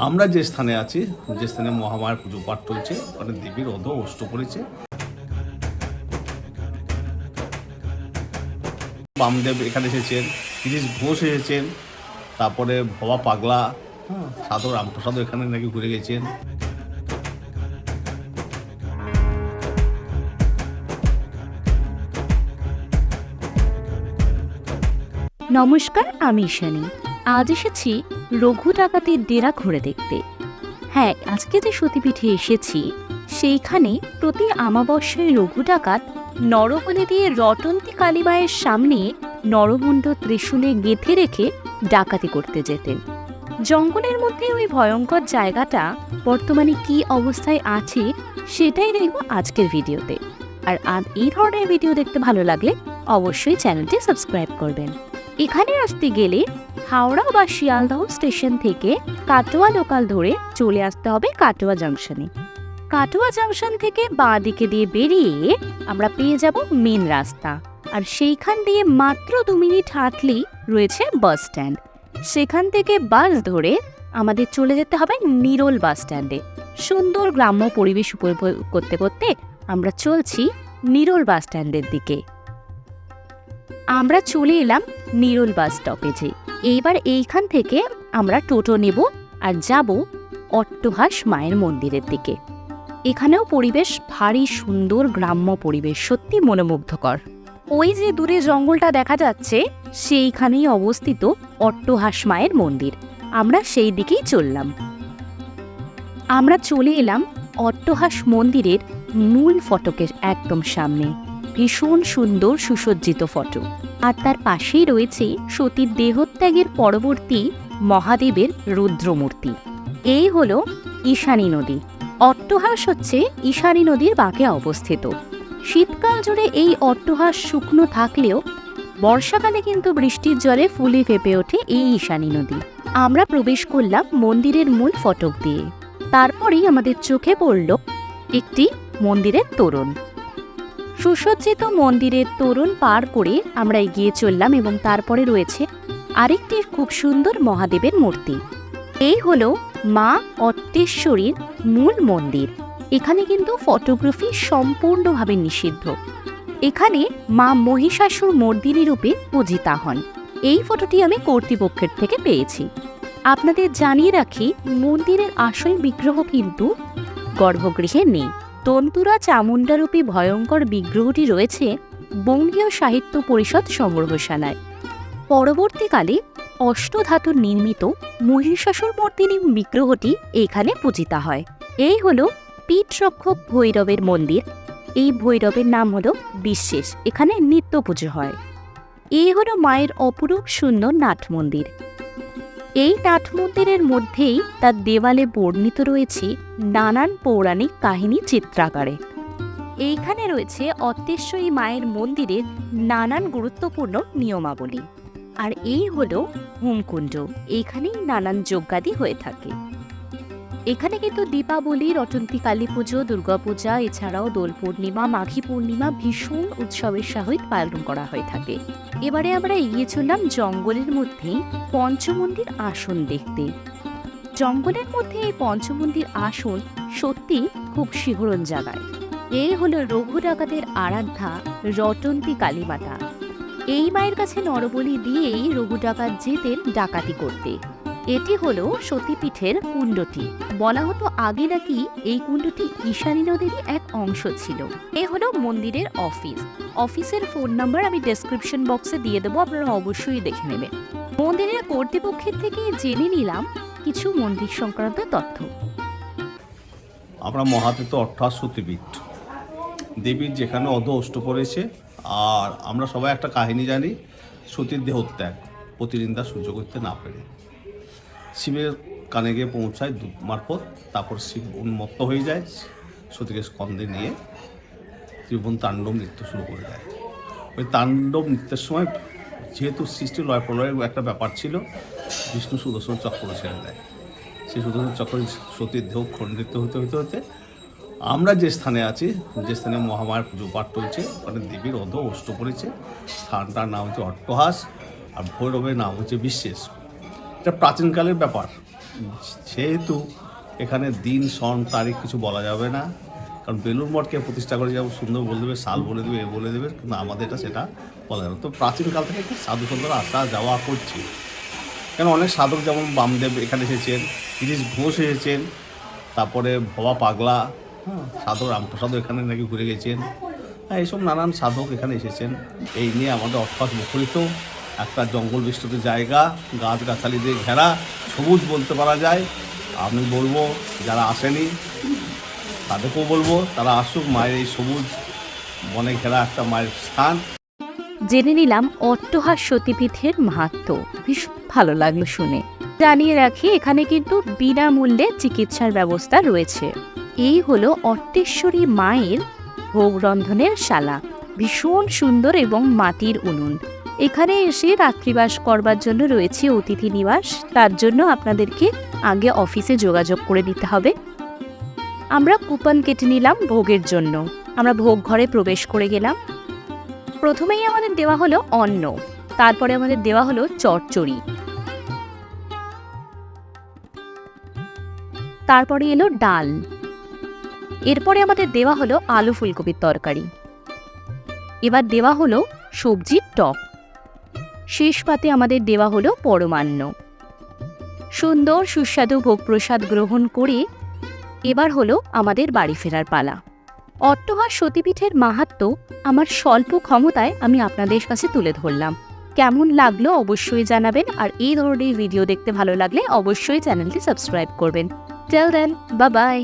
আমরা যে স্থানে আছি, যে স্থানে মহামায়ার পুজো পাঠ চলছে, ওখানে দেবীর অধ অষ্ট পড়েছে। বামদেব এখানে এসেছেন গিরিশ ঘোষ এসেছেন, তারপরে ভবা পাগলা হ্যাঁ সাধু রামপ্রসাদও এখানে নাকি ঘুরে গেছেন। নমস্কার, আমি ঈশানী। আজ এসেছি রঘু ডাকাতির ডেরা ঘুরে দেখতে। হ্যাঁ আজকে যে সতীপীঠে এসেছি, সেইখানে প্রতি আমাবস্যায় রঘু ডাকাত নরবলি দিয়ে রটন্তী কালীবায়ের সামনে নরমুণ্ড ত্রিশূলে গেঁথে রেখে ডাকাতি করতে যেতেন। জঙ্গলের মধ্যে ওই ভয়ঙ্কর জায়গাটা বর্তমানে কি অবস্থায় আছে, সেটাই দেখব আজকের ভিডিওতে। আর আজ এই ধরনের ভিডিও দেখতে ভালো লাগলে অবশ্যই চ্যানেলটি সাবস্ক্রাইব করবেন। এখানে আসতে গেলে হাওড়া বা শিয়ালদহ স্টেশন থেকে কাটোয়া লোকাল ধরে চলে আসতে হবে কাটোয়া জাংশনে। কাটোয়া জাংশন থেকে বাঁ দিকে দিয়ে বেরিয়ে আমরা পেয়ে যাব মেন রাস্তা। আর সেইখান দিয়ে মাত্র দু মিনিট হাঁটলেই রয়েছে বাস স্ট্যান্ড। সেখান থেকে বাস ধরে আমাদের চলে যেতে হবে নিরল বাস স্ট্যান্ডে। সুন্দর গ্রাম্য পরিবেশ উপভোগ করতে করতে আমরা চলছি নিরল বাস স্ট্যান্ডের দিকে। আমরা চলে এলাম নিরোল বাস স্টপেজে। এইবার এইখান থেকে আমরা টোটো নেব আর যাব অট্টহাস মায়ের মন্দিরের দিকে। এখানেও পরিবেশ ভারী সুন্দর গ্রাম্য পরিবেশ, সত্যি মনোমুগ্ধকর। ওই যে দূরে জঙ্গলটা দেখা যাচ্ছে, সেইখানেই অবস্থিত অট্টহাস মায়ের মন্দির। আমরা সেই দিকেই চললাম। আমরা চলে এলাম অট্টহাস মন্দিরের মূল ফটকের একদম সামনে। ভীষণ সুন্দর সুসজ্জিত ফটো। আর তার পাশেই রয়েছে সতীর দেহত্যাগের পরবর্তী মহাদেবের রুদ্রমূর্তি। এই হল ঈশানী নদী। অট্টহাস হচ্ছে ঈশানী নদীর বাঁকে অবস্থিত। শীতকাল জুড়ে এই অট্টহাস শুকনো থাকলেও বর্ষাকালে কিন্তু বৃষ্টির জলে ফুলে ফেপে ওঠে এই ঈশানী নদী। আমরা প্রবেশ করলাম মন্দিরের মূল ফটক দিয়ে। তারপরেই আমাদের চোখে পড়ল একটি মন্দিরের তোরণ। সুসজ্জিত মন্দিরের তরুণ পার করে আমরা এগিয়ে চললাম এবং তারপরে রয়েছে আরেকটি খুব সুন্দর মহাদেবের মূর্তি। এই হলো মা অট্টেশ্বরীর মূল মন্দির। এখানে কিন্তু ফটোগ্রাফি সম্পূর্ণভাবে নিষিদ্ধ। এখানে মা মহিষাসুর মর্দিনী রূপে পূজিতা হন। এই ফটোটি আমি কর্তৃপক্ষের থেকে পেয়েছি। আপনাদের জানিয়ে রাখি, মন্দিরের আসল বিগ্রহ কিন্তু গর্ভগৃহে নেই। তন্তুরা চামুণ্ডারূপী ভয়ঙ্কর বিগ্রহটি রয়েছে বঙ্গীয় সাহিত্য পরিষদ সংগ্রহশালায়। পরবর্তীকালে অষ্টধাতুর নির্মিত মহিষাসুর মর্দিনী বিগ্রহটি এখানে পূজিতা হয়। এই হল পীঠরক্ষক ভৈরবের মন্দির। এই ভৈরবের নাম হলো বিশ্বেষ এখানে নিত্য পুজো হয়। এই হলো মায়ের অপরূপ সুন্দর নাট মন্দির। এই নাট মন্দিরের মধ্যেই তার দেওয়ালে বর্ণিত রয়েছে নানান পৌরাণিক কাহিনী চিত্রাকারে। এইখানে রয়েছে অত্তেশ্বরী মায়ের মন্দিরের নানান গুরুত্বপূর্ণ নিয়মাবলী। আর এই হলো হোমকুণ্ড। এখানেই নানান যজ্ঞাদি হয়ে থাকে। এখানে কিন্তু দীপাবলি, রটন্তী কালী পুজো দুর্গাপূজা এছাড়াও দোল পূর্ণিমা, মাঘী পূর্ণিমা ভীষণ উৎসবের সহিত পালন করা হয়ে থাকে। এবারে আমরা এগিয়ে চললাম জঙ্গলের মধ্যেই পঞ্চমন্দির আসন দেখতে। জঙ্গলের মধ্যে এই পঞ্চমন্দির আসন সত্যি খুব শিহরণ জাগায়। এই হলো রঘু ডাকাতের আরাধ্যা, রটন্তী কালীমাতা। এই মায়ের কাছে নরবলি দিয়েই রঘু ডাকাত যেতেন ডাকাতি করতে। এটি হলো সতীপীঠের কুণ্ডটি। বলা হতো আগে নাকি এই কুণ্ডটি ঈশানী নদীরই এক অংশ ছিল। এ হলো মন্দিরের অফিস। অফিসের ফোন নাম্বার আমি ডেসক্রিপশন বক্সে দিয়ে দেবো, আপনারা অবশ্যই দেখে নেবেন। মন্দিরের কর্তৃপক্ষের থেকে জেনে নিলাম কিছু মন্দির সংক্রান্ত তথ্য। আমরা মহাতীত অর্থাৎ সতীপীঠ। দেবীর যেখানে অধ অষ্ট পড়েছে, আর আমরা সবাই একটা কাহিনী জানি, সতীর দেহত্যাগ, প্রতিনিন্দা সহ্য করতে না পেরে। শিবের কানে গিয়ে পৌঁছায় দূত মারফত, তারপর শিব উন্মত্ত হয়ে যায়। সতীকে স্কন্ধে নিয়ে ত্রিভুবন তাণ্ডব নৃত্য শুরু করে দেয়। ওই তাণ্ডব নৃত্যের সময় যেহেতু সৃষ্টি লয় প্রলয়ের একটা ব্যাপার ছিল, বিষ্ণু সুদর্শন চক্র ছেড়ে দেয়। সেই সুদর্শন চক্র সতীর দেহ খণ্ডিত হতে হতে হতে আমরা যে স্থানে আছি, যে স্থানে মহামায়ার পুজো পাঠ চলছে, ওখানে দেবীর অধ অষ্ট পড়েছে। স্থানটার নাম হচ্ছে অট্টহাস, আর ভৈরবের নাম হচ্ছে বিশ্বেষ এটা প্রাচীনকালের ব্যাপার। সেহেতু এখানে দিন, সন, তারিখ কিছু বলা যাবে না, কারণ বেলুর মঠকে প্রতিষ্ঠা করে যেমন সুন্দর বলে দেবে, সাল বলে দেবে, এ বলে দেবে, কিন্তু আমাদের এটা সেটা বলা যাবে। তো প্রাচীনকাল থেকে খুব সাধু সন্তরা আসা যাওয়া করছি। কেন অনেক সাধক যেমন বামদেব এখানে এসেছেন, গিরিশ ঘোষ এসেছেন, তারপরে ভবা পাগলা হ্যাঁ সাধক রামপ্রসাদও এখানে নাকি ঘুরে গেছেন। হ্যাঁ এইসব নানান সাধক এখানে এসেছেন। এই নিয়ে আমাদের অভ্যাস মুখরিত। একটা জঙ্গল বিস্তৃত জায়গা গাছগাছালি দিয়ে ঘেরা, সবুজ বলতে পারা যায়। আমি বলব, যারা আসেনি, তাদেরকেও বলব, তারা আসুক, মায়ের এই সবুজ বনে ঘেরা একটা মায়ের স্থান। জেনে নিলাম অট্টহাস সতীপীঠের মাহাত্ম। ভীষণ ভালো লাগল শুনে। জানিয়ে রাখি, এখানে কিন্তু বিনামূল্যে চিকিৎসার ব্যবস্থা রয়েছে। এই হলো অট্টেশ্বরী মায়ের ভোগ রন্ধনের শালা। ভীষণ সুন্দর এবং মাটির উনুন। এখানে এসে রাত্রিবাস করবার জন্য রয়েছে অতিথি নিবাস। তার জন্য আপনাদেরকে আগে অফিসে যোগাযোগ করে নিতে হবে। আমরা কুপন কেটে নিলাম ভোগের জন্য। আমরা ভোগ ঘরে প্রবেশ করে গেলাম। প্রথমেই আমাদের দেওয়া হলো অন্ন। তারপরে আমাদের দেওয়া হলো চচ্চড়ি। তারপরে এলো ডাল। এরপরে আমাদের দেওয়া হলো আলু ফুলকপির তরকারি। এবার দেওয়া হলো সবজির টক। শেষ পাতে আমাদের দেওয়া হলো পরমান্ন। সুন্দর, সুস্বাদু ভোগ প্রসাদ গ্রহণ করে এবার হলো আমাদের বাড়ি ফেরার পালা। অট্টহাস সতীপীঠের মাহাত্ম্য আমার স্বল্প ক্ষমতায় আমি আপনাদের কাছে তুলে ধরলাম। কেমন লাগল অবশ্যই জানাবেন, আর এই ধরনের ভিডিও দেখতে ভালো লাগলে অবশ্যই চ্যানেলটি সাবস্ক্রাইব করবেন। টেল দেন বা বাই